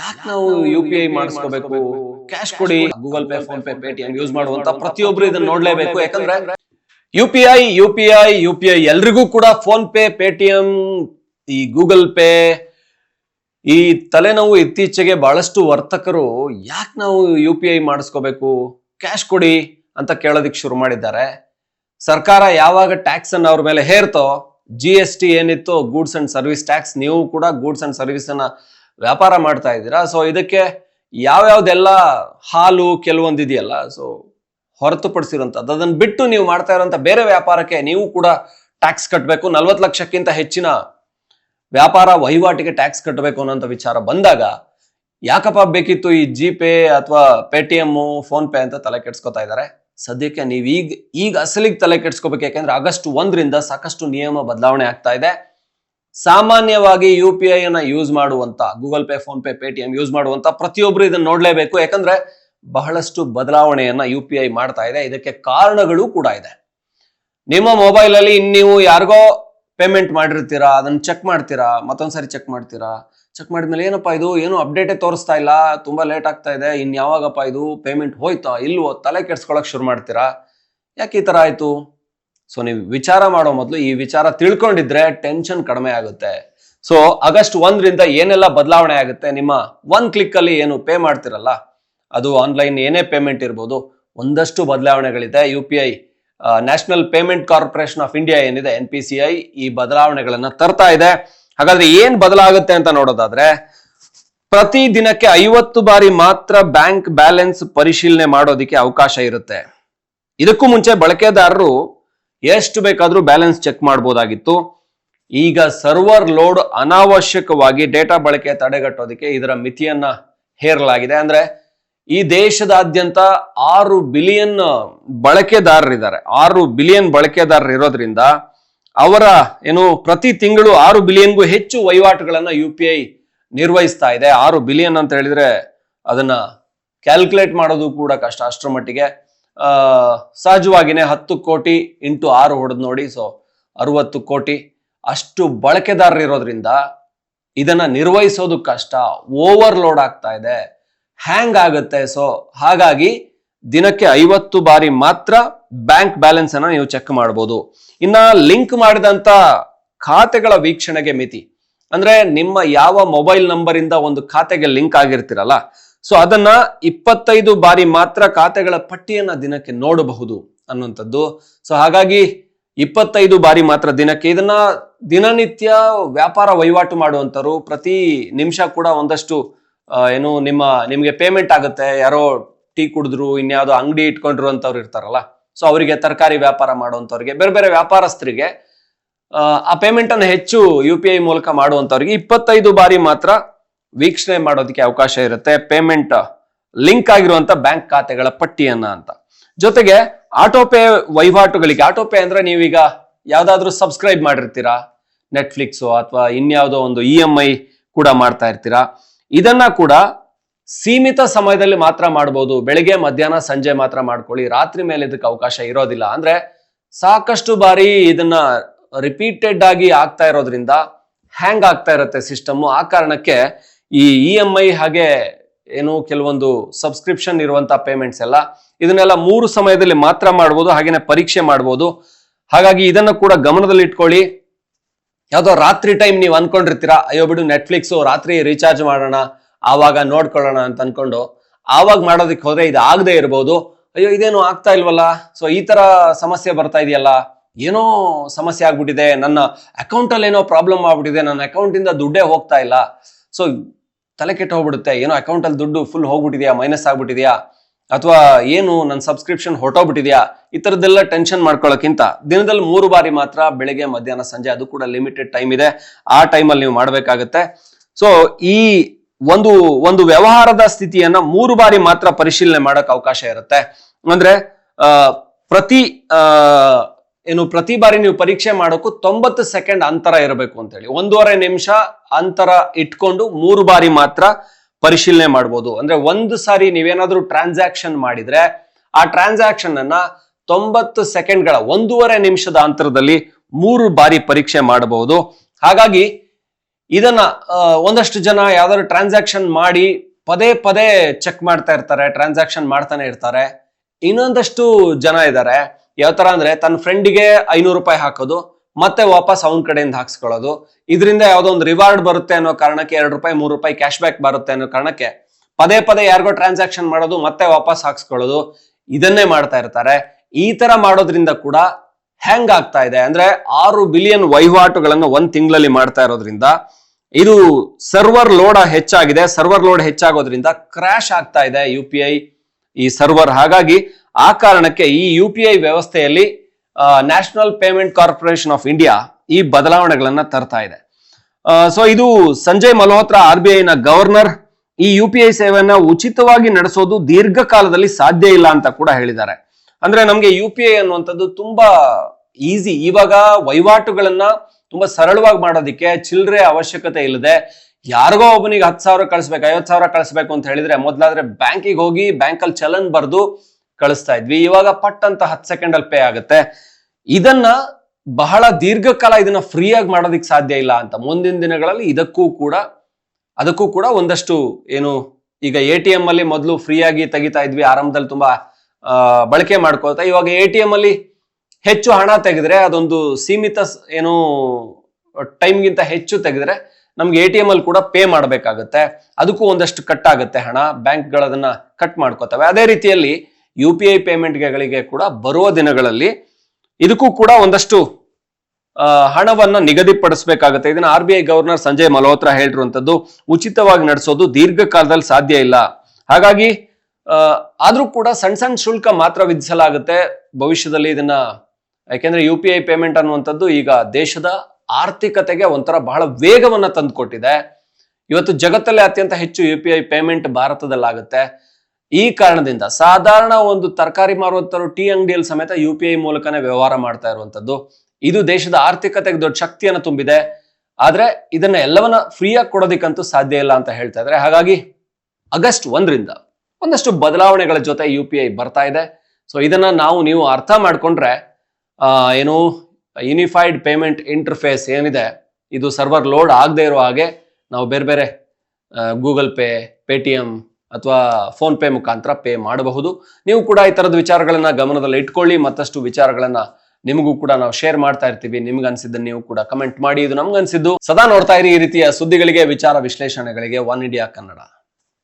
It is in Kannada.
ಯಾಕೆ ನಾವು ಯು ಪಿ ಐ ಮಾಡಿಸ್ಕೋಬೇಕು? ಕ್ಯಾಶ್ ಕೊಡಿ Google Pay PhonePe Paytm use ಮಾಡುವಂತ ಪ್ರತಿಯೊಬ್ರು ಇದನ್ನ ನೋಡ್ಲೇಬೇಕು. ಯಾಕಂದ್ರೆ U P I U P I U P I ಎಲ್ರಿಗೂ ಕೂಡ ಫೋನ್ ಪೇ ಪೇಟಿಎಂ ಈ ಗೂಗಲ್ ಪೇ ಈ ತಲೆನೋವು ಇತ್ತೀಚೆಗೆ ಬಹಳಷ್ಟು ವರ್ತಕರು ಯಾಕೆ ನಾವು ಯು ಪಿ ಐ ಮಾಡಿಸ್ಕೋಬೇಕು? ಕ್ಯಾಶ್ ಕೊಡಿ ಅಂತ ಕೇಳೋದಿಕ್ ಶುರು ಮಾಡಿದ್ದಾರೆ. ಸರ್ಕಾರ ಯಾವಾಗ ಟ್ಯಾಕ್ಸ್ ಅನ್ನ ಅವ್ರ ಮೇಲೆ ಹೇರ್ತೋ ಜಿ ಎಸ್ ಟಿ ಏನಿತ್ತು ಗೂಡ್ಸ್ ಅಂಡ್ ಸರ್ವಿಸ್ ಟ್ಯಾಕ್ಸ್ ನೀವು ಕೂಡ ಗೂಡ್ಸ್ ಅಂಡ್ ಸರ್ವಿಸ್ ಅನ್ನ ವ್ಯಾಪಾರ ಮಾಡ್ತಾ ಇದ್ದೀರಾ? ಸೊ ಇದಕ್ಕೆ ಯಾವ್ಯಾವ್ದೆಲ್ಲ ಹಾಲು ಕೆಲವೊಂದು ಇದೆಯಲ್ಲ ಸೊ ಹೊರತುಪಡಿಸಿರುವಂಥದ್ದು ಅದನ್ನು ಬಿಟ್ಟು ನೀವು ಮಾಡ್ತಾ ಇರುವಂಥ ಬೇರೆ ವ್ಯಾಪಾರಕ್ಕೆ ನೀವು ಕೂಡ ಟ್ಯಾಕ್ಸ್ ಕಟ್ಟಬೇಕು ನಲ್ವತ್ತು ಲಕ್ಷಕ್ಕಿಂತ ಹೆಚ್ಚಿನ ವ್ಯಾಪಾರ ವಹಿವಾಟಿಗೆ ಟ್ಯಾಕ್ಸ್ ಕಟ್ಟಬೇಕು ಅನ್ನೋಂಥ ವಿಚಾರ ಬಂದಾಗ ಯಾಕಪ್ಪ ಬೇಕಿತ್ತು ಈ ಜಿ ಪೇ ಅಥವಾ ಪೇಟಿಎಮ್ಮು ಫೋನ್ ಪೇ ಅಂತ ತಲೆ ಕೆಡ್ಸ್ಕೊತಾ ಇದ್ದಾರೆ? ಸದ್ಯಕ್ಕೆ ನೀವು ಈಗ ಈಗ ಅಸಲಿಗೆ ತಲೆ ಕೆಡ್ಸ್ಕೋಬೇಕು. ಯಾಕೆಂದ್ರೆ ಆಗಸ್ಟ್ ಒಂದರಿಂದ ಸಾಕಷ್ಟು ನಿಯಮ ಬದಲಾವಣೆ ಆಗ್ತಾ ಇದೆ. ಸಾಮಾನ್ಯವಾಗಿ ಯು ಪಿ ಐ ಅನ್ನ ಯೂಸ್ ಮಾಡುವಂತ Google Pay PhonePe Paytm use ಮಾಡುವಂತ ಪ್ರತಿಯೊಬ್ರು ಇದನ್ನ ನೋಡ್ಲೇಬೇಕು. ಯಾಕಂದ್ರೆ ಬಹಳಷ್ಟು ಬದಲಾವಣೆಯನ್ನ ಯು ಪಿ ಐ ಮಾಡ್ತಾ ಇದೆ. ಇದಕ್ಕೆ ಕಾರಣಗಳು ಕೂಡ ಇದೆ. ನಿಮ್ಮ ಮೊಬೈಲ್ ಅಲ್ಲಿ ನೀವು ಯಾರಿಗೋ ಪೇಮೆಂಟ್ ಮಾಡಿರ್ತೀರಾ, ಅದನ್ನ ಚೆಕ್ ಮಾಡ್ತೀರಾ, ಮತ್ತೊಂದ್ಸರಿ ಚೆಕ್ ಮಾಡ್ತೀರಾ? ಚೆಕ್ ಮಾಡಿದ್ಮೇಲೆ ಏನಪ್ಪಾ ಇದು? ಏನು ಅಪ್ಡೇಟೇ ತೋರಿಸ್ತಾ ಇಲ್ಲ. ತುಂಬಾ ಲೇಟ್ ಆಗ್ತಾ ಇದೆ. ಇನ್ ಯಾವಾಗಪ್ಪ ಇದು ಪೇಮೆಂಟ್ ಹೋಯ್ತಾ, ಇಲ್ವೋ, ತಲೆ ಕೆಡ್ಸ್ಕೊಳಕ್ ಶುರು ಮಾಡ್ತೀರಾ? ಯಾಕೆ ಈ ತರ ಆಯ್ತು? ಸೊ ನೀವು ವಿಚಾರ ಮಾಡೋ ಮೊದಲು ಈ ವಿಚಾರ ತಿಳ್ಕೊಂಡಿದ್ರೆ ಟೆನ್ಷನ್ ಕಡಿಮೆ ಆಗುತ್ತೆ. ಸೊ ಆಗಸ್ಟ್ ಒಂದರಿಂದ ಏನೆಲ್ಲ ಬದಲಾವಣೆ ಆಗುತ್ತೆ? ನಿಮ್ಮ ಒನ್ ಕ್ಲಿಕ್ ಅಲ್ಲಿ ಏನು ಪೇ ಮಾಡ್ತಿರಲ್ಲ? ಅದು ಆನ್ಲೈನ್ ಏನೇ ಪೇಮೆಂಟ್ ಇರ್ಬೋದು. ಒಂದಷ್ಟು ಬದಲಾವಣೆಗಳಿದೆ. U P I National Payment Corporation of India ಏನಿದೆ? ಎನ್ ಪಿ ಸಿ ಐ ಈ ಬದಲಾವಣೆಗಳನ್ನ ತರ್ತಾ ಇದೆ. ಹಾಗಾದ್ರೆ ಏನ್ ಬದಲಾಗುತ್ತೆ ಅಂತ ನೋಡೋದಾದ್ರೆ, ಪ್ರತಿ ದಿನಕ್ಕೆ ಐವತ್ತು ಬಾರಿ ಮಾತ್ರ ಬ್ಯಾಂಕ್ ಬ್ಯಾಲೆನ್ಸ್ ಪರಿಶೀಲನೆ ಮಾಡೋದಕ್ಕೆ ಅವಕಾಶ ಇರುತ್ತೆ. ಇದಕ್ಕೂ ಮುಂಚೆ ಬಳಕೆದಾರರು ಎಷ್ಟು ಬೇಕಾದರೂ ಬ್ಯಾಲೆನ್ಸ್ ಚೆಕ್ ಮಾಡಬಹುದಾಗಿತ್ತು ಈಗ ಸರ್ವರ್ ಲೋಡ್ ಅನಾವಶ್ಯಕವಾಗಿ ಡೇಟಾ ಬಳಕೆ ತಡೆಗಟ್ಟೋದಕ್ಕೆ ಇದರ ಮಿತಿಯನ್ನ ಹೇರಲಾಗಿದೆ. ಅಂದ್ರೆ ಈ ದೇಶದಾದ್ಯಂತ ಆರು ಬಿಲಿಯನ್ ಬಳಕೆದಾರರಿದ್ದಾರೆ. ಆರು ಬಿಲಿಯನ್ ಬಳಕೆದಾರರು ಇರೋದ್ರಿಂದ ಅವರ ಏನು ಪ್ರತಿ ತಿಂಗಳು ಆರು ಬಿಲಿಯನ್ಗೂ ಹೆಚ್ಚು ವಹಿವಾಟುಗಳನ್ನ ಯು ಪಿ ಐ ನಿರ್ವಹಿಸ್ತಾ ಇದೆ. ಆರು ಬಿಲಿಯನ್ ಅಂತ ಹೇಳಿದ್ರೆ ಅದನ್ನ ಕ್ಯಾಲ್ಕುಲೇಟ್ ಮಾಡೋದು ಕೂಡ ಕಷ್ಟ ಅಷ್ಟರ ಮಟ್ಟಿಗೆ. ಸಹಜವಾಗಿನೇ ಹತ್ತು ಕೋಟಿ ಇಂಟು ಆರು ಹೊಡೆದು ನೋಡಿ ಸೊ ಅರವತ್ತು ಕೋಟಿ. ಅಷ್ಟು ಬಳಕೆದಾರರು ಇರೋದ್ರಿಂದ ಇದನ್ನ ನಿರ್ವಹಿಸೋದು ಕಷ್ಟ ಓವರ್ಲೋಡ್ ಆಗ್ತಾ ಇದೆ. ಹ್ಯಾಂಗ್ ಆಗುತ್ತೆ? ಸೊ ಹಾಗಾಗಿ ದಿನಕ್ಕೆ ಐವತ್ತು ಬಾರಿ ಮಾತ್ರ ಬ್ಯಾಂಕ್ ಬ್ಯಾಲೆನ್ಸ್ ಅನ್ನ ನೀವು ಚೆಕ್ ಮಾಡಬಹುದು ಇನ್ನ ಲಿಂಕ್ ಮಾಡಿದಂತ ಖಾತೆಗಳ ವೀಕ್ಷಣೆಗೆ ಮಿತಿ. ಅಂದ್ರೆ ನಿಮ್ಮ ಯಾವ ಮೊಬೈಲ್ ನಂಬರ್ ಇಂದ ಒಂದು ಖಾತೆಗೆ ಲಿಂಕ್ ಆಗಿರ್ತಿರಲ್ಲ ಸೊ ಅದನ್ನ ಇಪ್ಪತ್ತೈದು ಬಾರಿ ಮಾತ್ರ ಖಾತೆಗಳ ಪಟ್ಟಿಯನ್ನ ದಿನಕ್ಕೆ ನೋಡಬಹುದು ಅನ್ನುವಂಥದ್ದು. ಸೊ ಹಾಗಾಗಿ ಇಪ್ಪತ್ತೈದು ಬಾರಿ ಮಾತ್ರ ದಿನಕ್ಕೆ ಇದನ್ನ ದಿನನಿತ್ಯ ವ್ಯಾಪಾರ ವಹಿವಾಟು ಮಾಡುವಂತರು ಪ್ರತಿ ನಿಮಿಷ ಕೂಡ ಒಂದಷ್ಟು ಏನು ನಿಮ್ಮ, ನಿಮಗೆ ಪೇಮೆಂಟ್ ಆಗುತ್ತೆ. ಯಾರೋ ಟೀ ಕುಡಿದ್ರು, ಇನ್ಯಾವುದೋ ಅಂಗಡಿ ಇಟ್ಕೊಂಡಿರುವಂಥವ್ರು ಇರ್ತಾರಲ್ಲ. ಸೊ ಅವರಿಗೆ ತರಕಾರಿ ವ್ಯಾಪಾರ ಮಾಡುವಂಥವ್ರಿಗೆ, ಬೇರೆ ಬೇರೆ ವ್ಯಾಪಾರಸ್ಥರಿಗೆ, ಆ ಪೇಮೆಂಟ್ ಅನ್ನು ಹೆಚ್ಚು ಯು ಪಿ ಐ ಮೂಲಕ ಮಾಡುವಂಥವ್ರಿಗೆ ಇಪ್ಪತ್ತೈದು ಬಾರಿ ಮಾತ್ರ ವೀಕ್ಷಣೆ ಮಾಡೋದಕ್ಕೆ ಅವಕಾಶ ಇರುತ್ತೆ. ಪೇಮೆಂಟ್ ಲಿಂಕ್ ಆಗಿರುವಂತ ಬ್ಯಾಂಕ್ ಖಾತೆಗಳ ಪಟ್ಟಿಯನ್ನ ಅಂತ. ಜೊತೆಗೆ ಆಟೋ ಪೇ ವಹಿವಾಟುಗಳಿಗೆ ಆಟೋ ಪೇ ಅಂದ್ರೆ ನೀವೀಗ ಯಾವ್ದಾದ್ರು ಸಬ್ಸ್ಕ್ರೈಬ್ ಮಾಡಿರ್ತೀರಾ? ನೆಟ್ಫ್ಲಿಕ್ಸ್ ಅಥವಾ ಇನ್ಯಾವುದೋ ಒಂದು ಇ ಎಂ ಐ ಕೂಡ ಮಾಡ್ತಾ ಇರ್ತೀರಾ? ಇದನ್ನ ಕೂಡ ಸೀಮಿತ ಸಮಯದಲ್ಲಿ ಮಾತ್ರ ಮಾಡಬಹುದು ಬೆಳಿಗ್ಗೆ, ಮಧ್ಯಾಹ್ನ, ಸಂಜೆ ಮಾತ್ರ ಮಾಡ್ಕೊಳ್ಳಿ. ರಾತ್ರಿ ಮೇಲೆ ಇದಕ್ಕೆ ಅವಕಾಶ ಇರೋದಿಲ್ಲ. ಅಂದ್ರೆ ಸಾಕಷ್ಟು ಬಾರಿ ಇದನ್ನ ರಿಪೀಟೆಡ್ ಆಗಿ ಆಗ್ತಾ ಇರೋದ್ರಿಂದ ಹ್ಯಾಂಗ್ ಆಗ್ತಾ ಇರುತ್ತೆ ಸಿಸ್ಟಮ್ ಆ ಕಾರಣಕ್ಕೆ ಈ ಇ ಎಂ ಐ ಹಾಗೆ ಏನು ಕೆಲವೊಂದು ಸಬ್ಸ್ಕ್ರಿಪ್ಷನ್ ಇರುವಂತಹ ಪೇಮೆಂಟ್ಸ್ ಎಲ್ಲ, ಇದನ್ನೆಲ್ಲ ಮೂರು ಸಮಯದಲ್ಲಿ ಮಾತ್ರ ಮಾಡ್ಬೋದು, ಹಾಗೇನೆ ಪರೀಕ್ಷೆ ಮಾಡ್ಬೋದು. ಹಾಗಾಗಿ ಇದನ್ನು ಕೂಡ ಗಮನದಲ್ಲಿ ಇಟ್ಕೊಳ್ಳಿ. ಯಾವ್ದೋ ರಾತ್ರಿ ಟೈಮ್ ನೀವು ಅನ್ಕೊಂಡಿರ್ತೀರಾ, ಅಯ್ಯೋ ಬಿಡು ನೆಟ್ಫ್ಲಿಕ್ಸ್ ರಾತ್ರಿ ರೀಚಾರ್ಜ್ ಮಾಡೋಣ, ಆವಾಗ ನೋಡ್ಕೊಳ್ಳೋಣ ಅಂತ ಅನ್ಕೊಂಡು, ಆವಾಗ ಮಾಡೋದಕ್ಕೆ ಹೋದ್ರೆ ಇದು ಆಗದೆ ಇರ್ಬೋದು. ಅಯ್ಯೋ ಇದೇನು ಆಗ್ತಾ ಇಲ್ವಲ್ಲ? ಸೊ ಈ ತರ ಸಮಸ್ಯೆ ಬರ್ತಾ ಇದೆಯಲ್ಲ? ಏನೋ ಸಮಸ್ಯೆ ಆಗ್ಬಿಟ್ಟಿದೆ, ನನ್ನ ಅಕೌಂಟ್ ಅಲ್ಲಿ ಏನೋ ಪ್ರಾಬ್ಲಮ್ ಆಗ್ಬಿಟ್ಟಿದೆ, ನನ್ನ ಅಕೌಂಟ್ ಇಂದ ದುಡ್ಡೇ ಹೋಗ್ತಾ ಇಲ್ಲ. ಸೊ ತಲೆ ಕೆಟ್ಟು ಹೋಗ್ಬಿಡುತ್ತೆ. ಏನೋ ಅಕೌಂಟ್ ಅಲ್ಲಿ ದುಡ್ಡು ಫುಲ್ ಹೋಗ್ಬಿಟ್ಟಿದ್ಯಾ? ಮೈನಸ್ ಆಗ್ಬಿಟ್ಟಿದ್ಯಾ? ಅಥವಾ ಏನು ನನ್ನ ಸಬ್ಸ್ಕ್ರಿಪ್ಷನ್ ಹೊಟ್ಟೋಗ್ಬಿಟ್ಟಿದ್ಯಾ ಈ ಥರದ್ದೆಲ್ಲ ಟೆನ್ಷನ್ ಮಾಡ್ಕೊಳ್ಳೋಕ್ಕಿಂತ ದಿನದಲ್ಲಿ ಮೂರು ಬಾರಿ ಮಾತ್ರ ಬೆಳಿಗ್ಗೆ, ಮಧ್ಯಾಹ್ನ, ಸಂಜೆ ಅದು ಕೂಡ ಲಿಮಿಟೆಡ್ ಟೈಮ್ ಇದೆ. ಆ ಟೈಮಲ್ಲಿ ನೀವು ಮಾಡಬೇಕಾಗತ್ತೆ. ಸೊ ಈ ಒಂದು ಒಂದು ವ್ಯವಹಾರದ ಸ್ಥಿತಿಯನ್ನ ಮೂರು ಬಾರಿ ಮಾತ್ರ ಪರಿಶೀಲನೆ ಮಾಡೋಕೆ ಅವಕಾಶ ಇರುತ್ತೆ. ಅಂದ್ರೆ ಪ್ರತಿ ಏನು ಪ್ರತಿ ಬಾರಿ ನೀವು ಪರೀಕ್ಷೆ ಮಾಡೋಕ್ಕೂ ತೊಂಬತ್ತು ಸೆಕೆಂಡ್ ಅಂತರ ಇರಬೇಕು ಅಂತ ಹೇಳಿ ಒಂದೂವರೆ ನಿಮಿಷ ಅಂತರ ಇಟ್ಕೊಂಡು ಮೂರು ಬಾರಿ ಮಾತ್ರ ಪರಿಶೀಲನೆ ಮಾಡ್ಬೋದು. ಅಂದ್ರೆ ಒಂದು ಸಾರಿ ನೀವೇನಾದ್ರೂ ಟ್ರಾನ್ಸಾಕ್ಷನ್ ಮಾಡಿದ್ರೆ ಆ ಟ್ರಾನ್ಸಾಕ್ಷನ್ ಅನ್ನ ತೊಂಬತ್ತು ಸೆಕೆಂಡ್ಗಳ ಒಂದೂವರೆ ನಿಮಿಷದ ಅಂತರದಲ್ಲಿ ಮೂರು ಬಾರಿ ಪರೀಕ್ಷೆ ಮಾಡಬಹುದು. ಹಾಗಾಗಿ ಇದನ್ನ ಒಂದಷ್ಟು ಜನ ಯಾವ್ದಾದ್ರು ಟ್ರಾನ್ಸಾಕ್ಷನ್ ಮಾಡಿ ಪದೇ ಪದೇ ಚೆಕ್ ಮಾಡ್ತಾ ಇರ್ತಾರೆ, ಟ್ರಾನ್ಸಾಕ್ಷನ್ ಮಾಡ್ತಾನೆ ಇರ್ತಾರೆ. ಇನ್ನೊಂದಷ್ಟು ಜನ ಇದ್ದಾರೆ. ಯಾವ ತರ ಅಂದ್ರೆ ತನ್ನ ಫ್ರೆಂಡಿಗೆ ಐನೂರು ರೂಪಾಯಿ ಹಾಕೋದು, ಮತ್ತೆ ವಾಪಸ್ ಅವನ ಕಡೆಯಿಂದ ಹಾಕ್ಸ್ಕೊಳ್ಳೋದು. ಇದರಿಂದ ಯಾವುದೋ ಒಂದು ರಿವಾರ್ಡ್ ಬರುತ್ತೆ ಅನ್ನೋ ಕಾರಣಕ್ಕೆ ಎರಡು ರೂಪಾಯಿ, ಮೂರು ರೂಪಾಯಿ ಕ್ಯಾಶ್ ಬ್ಯಾಕ್ ಬರುತ್ತೆ ಅನ್ನೋ ಕಾರಣಕ್ಕೆ ಪದೇ ಪದೇ ಯಾರಿಗೋ ಟ್ರಾನ್ಸಾಕ್ಷನ್ ಮಾಡೋದು, ಮತ್ತೆ ವಾಪಸ್ ಹಾಕ್ಸ್ಕೊಳ್ಳೋದು, ಇದನ್ನೇ ಮಾಡ್ತಾ ಇರ್ತಾರೆ. ಈ ತರ ಮಾಡೋದ್ರಿಂದ ಕೂಡ ಹ್ಯಾಂಗ್ ಆಗ್ತಾ ಇದೆ. ಅಂದ್ರೆ ಆರು ಬಿಲಿಯನ್ ವಹಿವಾಟುಗಳನ್ನು ಒಂದ್ ತಿಂಗಳಲ್ಲಿ ಮಾಡ್ತಾ ಇರೋದ್ರಿಂದ ಇದು ಸರ್ವರ್ ಲೋಡ್ ಹೆಚ್ಚಾಗಿದೆ. ಸರ್ವರ್ ಲೋಡ್ ಹೆಚ್ಚಾಗೋದ್ರಿಂದ ಕ್ರಾಶ್ ಆಗ್ತಾ ಇದೆ ಯು ಈ ಸರ್ವರ್ ಹಾಗಾಗಿ ಆ ಕಾರಣಕ್ಕೆ ಈ ಯು ಪಿ ಐ ವ್ಯವಸ್ಥೆಯಲ್ಲಿ National Payment Corporation of India ಈ ಬದಲಾವಣೆಗಳನ್ನ ತರ್ತಾ ಇದೆ. ಸೊ ಇದು ಸಂಜಯ್ ಮಲ್ಹೋತ್ರಾ ಆರ್ ಬಿ ಐನ ಗವರ್ನರ್, ಈ ಯು ಪಿ ಐ ಸೇವೆಯನ್ನ ಉಚಿತವಾಗಿ ನಡೆಸೋದು ದೀರ್ಘಕಾಲದಲ್ಲಿ ಸಾಧ್ಯ ಇಲ್ಲ ಅಂತ ಕೂಡ ಹೇಳಿದ್ದಾರೆ. ಅಂದ್ರೆ ನಮ್ಗೆ ಯು ಪಿ ಐ ಅನ್ನುವಂಥದ್ದು ತುಂಬಾ ಈಸಿ. ಇವಾಗ ವಹಿವಾಟುಗಳನ್ನ ತುಂಬಾ ಸರಳವಾಗಿ ಮಾಡೋದಿಕ್ಕೆ ಚಿಲ್ಲರೆ ಅವಶ್ಯಕತೆ ಇಲ್ಲದೆ ಯಾರಿಗೋ ಒಬ್ಬನಿಗೆ ಹತ್ತು ಸಾವಿರ ಕಳಿಸ್ಬೇಕು, ಐವತ್ತು ಸಾವಿರ ಕಳಿಸ್ಬೇಕು ಅಂತ ಹೇಳಿದ್ರೆ ಮೊದ್ಲಾದ್ರೆ ಬ್ಯಾಂಕಿಗೆ ಹೋಗಿ ಬ್ಯಾಂಕಲ್ಲಿ ಚಲನ್ ಬರ್ದು ಕಳಿಸ್ತಾ ಇದ್ವಿ. ಇವಾಗ ಪಟ್ ಅಂತ ಹತ್ತು ಸೆಕೆಂಡ್ ಅಲ್ಲಿ ಪೇ ಆಗುತ್ತೆ. ಇದನ್ನ ಬಹಳ ದೀರ್ಘಕಾಲ ಇದನ್ನ ಫ್ರೀಯಾಗಿ ಮಾಡೋದಕ್ಕೆ ಸಾಧ್ಯ ಇಲ್ಲ ಅಂತ. ಮುಂದಿನ ದಿನಗಳಲ್ಲಿ ಇದಕ್ಕೂ ಕೂಡ, ಅದಕ್ಕೂ ಕೂಡ ಒಂದಷ್ಟು ಏನು, ಈಗ ಎ ಟಿ ಎಂ ಅಲ್ಲಿ ಮೊದಲು ಫ್ರೀಯಾಗಿ ತೆಗಿತಾ ಇದ್ವಿ. ಆರಂಭದಲ್ಲಿ ತುಂಬಾ ಬಳಕೆ ಮಾಡ್ಕೊಳ್ತಾ, ಇವಾಗ ಎ ಟಿ ಎಂ ಅಲ್ಲಿ ಹೆಚ್ಚು ಹಣ ತೆಗೆದ್ರೆ ಅದೊಂದು ಸೀಮಿತ ಏನು, ಟೈಮ್ಗಿಂತ ಹೆಚ್ಚು ತೆಗೆದ್ರೆ ನಮ್ಗೆ ಎ ಟಿ ಎಂ ಅಲ್ಲಿ ಕೂಡ ಪೇ ಮಾಡಬೇಕಾಗುತ್ತೆ. ಅದಕ್ಕೂ ಒಂದಷ್ಟು ಕಟ್ ಆಗುತ್ತೆ ಹಣ. ಬ್ಯಾಂಕ್ಗಳು ಅದನ್ನ ಕಟ್ ಮಾಡ್ಕೋತವೆ. ಅದೇ ರೀತಿಯಲ್ಲಿ ಯು ಪಿ ಐ ಪೇಮೆಂಟ್ಗಳಿಗೆ ಕೂಡ ಬರುವ ದಿನಗಳಲ್ಲಿ ಇದಕ್ಕೂ ಕೂಡ ಒಂದಷ್ಟು ಹಣವನ್ನು ನಿಗದಿಪಡಿಸಬೇಕಾಗುತ್ತೆ. ಇದನ್ನ R B I governor Sanjay Malhotra ಹೇಳಿರುವಂತದ್ದು ಉಚಿತವಾಗಿ ನಡೆಸೋದು ದೀರ್ಘಕಾಲದಲ್ಲಿ ಸಾಧ್ಯ ಇಲ್ಲ. ಹಾಗಾಗಿ ಆದ್ರೂ ಕೂಡ ಸಣ್ಣ ಸಣ್ಣ ಶುಲ್ಕ ಮಾತ್ರ ವಿಧಿಸಲಾಗುತ್ತೆ. ಭವಿಷ್ಯದಲ್ಲಿ ಇದನ್ನ, ಯಾಕೆಂದ್ರೆ ಯು ಪಿ ಐ ಪೇಮೆಂಟ್ ಅನ್ನುವಂಥದ್ದು ಈಗ ದೇಶದ ಆರ್ಥಿಕತೆಗೆ ಒಂಥರ ಬಹಳ ವೇಗವನ್ನು ತಂದುಕೊಟ್ಟಿದೆ. ಇವತ್ತು ಜಗತ್ತಲ್ಲೇ ಅತ್ಯಂತ ಹೆಚ್ಚು ಯು ಪಿ ಐ ಪೇಮೆಂಟ್ ಭಾರತದಲ್ಲಾಗುತ್ತೆ. ಈ ಕಾರಣದಿಂದ ಸಾಧಾರಣ ಒಂದು ತರಕಾರಿ ಮಾರುವಂತರು ಟೀ ಅಂಗಡಿಯಲ್ಲಿ ಸಮೇತ ಯು ಪಿ ಐ ಮೂಲಕನೇ ವ್ಯವಹಾರ ಮಾಡ್ತಾ ಇರುವಂತದ್ದು ಇದು ದೇಶದ ಆರ್ಥಿಕತೆಗೆ ದೊಡ್ಡ ಶಕ್ತಿಯನ್ನು ತುಂಬಿದೆ. ಆದ್ರೆ ಇದನ್ನ ಎಲ್ಲವನ್ನ ಫ್ರೀಯಾಗಿ ಕೊಡೋದಿಕ್ಕಂತೂ ಸಾಧ್ಯ ಇಲ್ಲ ಅಂತ ಹೇಳ್ತಾ ಇದ್ದಾರೆ. ಹಾಗಾಗಿ ಆಗಸ್ಟ್ ಒಂದರಿಂದ ಒಂದಷ್ಟು ಬದಲಾವಣೆಗಳ ಜೊತೆ ಯು ಪಿ ಐ ಬರ್ತಾ ಇದೆ. ಸೊ ಇದನ್ನ ನಾವು, ನೀವು ಅರ್ಥ ಮಾಡ್ಕೊಂಡ್ರೆ ಏನು ಯೂನಿಫೈಡ್ ಪೇಮೆಂಟ್ ಇಂಟರ್ಫೇಸ್ ಏನಿದೆ, ಇದು ಸರ್ವರ್ ಲೋಡ್ ಆಗದೆ ಇರೋ ಹಾಗೆ ನಾವು ಬೇರೆ ಬೇರೆ ಗೂಗಲ್ ಪೇ ಪೇಟಿಎಂ ಅಥವಾ ಫೋನ್ ಪೇ ಮುಖಾಂತರ ಪೇ ಮಾಡಬಹುದು. ನೀವು ಕೂಡ ಈ ತರದ ವಿಚಾರಗಳನ್ನ ಗಮನದಲ್ಲಿ ಇಟ್ಕೊಳ್ಳಿ. ಮತ್ತಷ್ಟು ವಿಚಾರಗಳನ್ನ ನಿಮಗೂ ಕೂಡ ನಾವು ಶೇರ್ ಮಾಡ್ತಾ ಇರ್ತೀವಿ. ನಿಮ್ಗೆ ಅನ್ಸಿದ್ದನ್ನ ನೀವು ಕೂಡ ಕಮೆಂಟ್ ಮಾಡಿ. ಇದು ನಮ್ಗೆ ಅನ್ಸಿದ್ದು. ಸದಾ ನೋಡ್ತಾ ಇರಿ ಈ ರೀತಿಯ ಸುದ್ದಿಗಳಿಗೆ, ವಿಚಾರ ವಿಶ್ಲೇಷಣೆಗಳಿಗೆ ಒನ್ ಇಂಡಿಯಾ ಕನ್ನಡ.